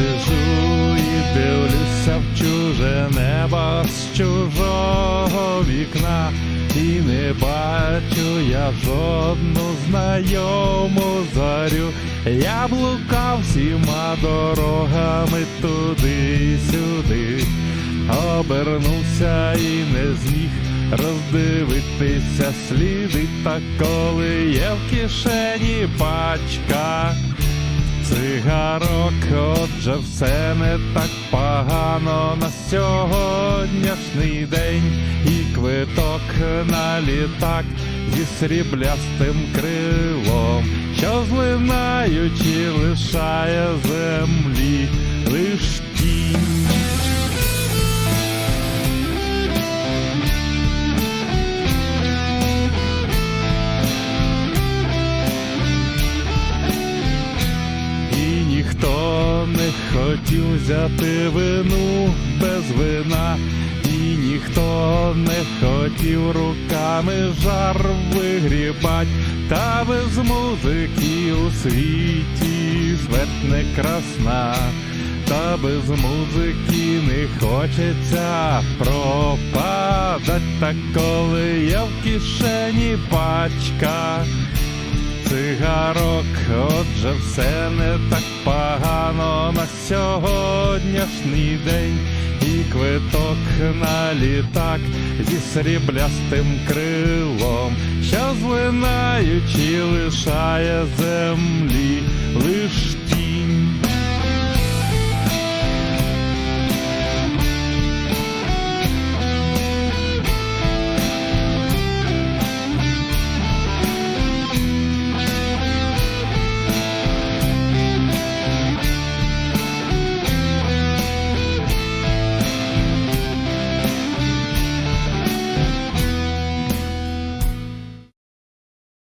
сижу і дивлюся в чуже небо з чужого вікна, і не бачу я жодну знайому зарю. Я блукав всіма дорогами туди-сюди, обернувся і не зміг роздивитися сліди, та коли є в кишені пачка. Цигарок, отже, все не так погано. На сьогоднішній день, і квиток на літак зі сріблястим крилом, що злинаючи лишає землі лиш хотів взяти вину без вина, і ніхто не хотів руками жар вигрібать, та без музики у світі смерть не красна, та без музики не хочеться пропадать, та коли є в кишені пачка цигарок, отже, все не так погано. На сьогоднішній день, і квиток на літак зі сріблястим крилом, що злинаючи лишає землі лиш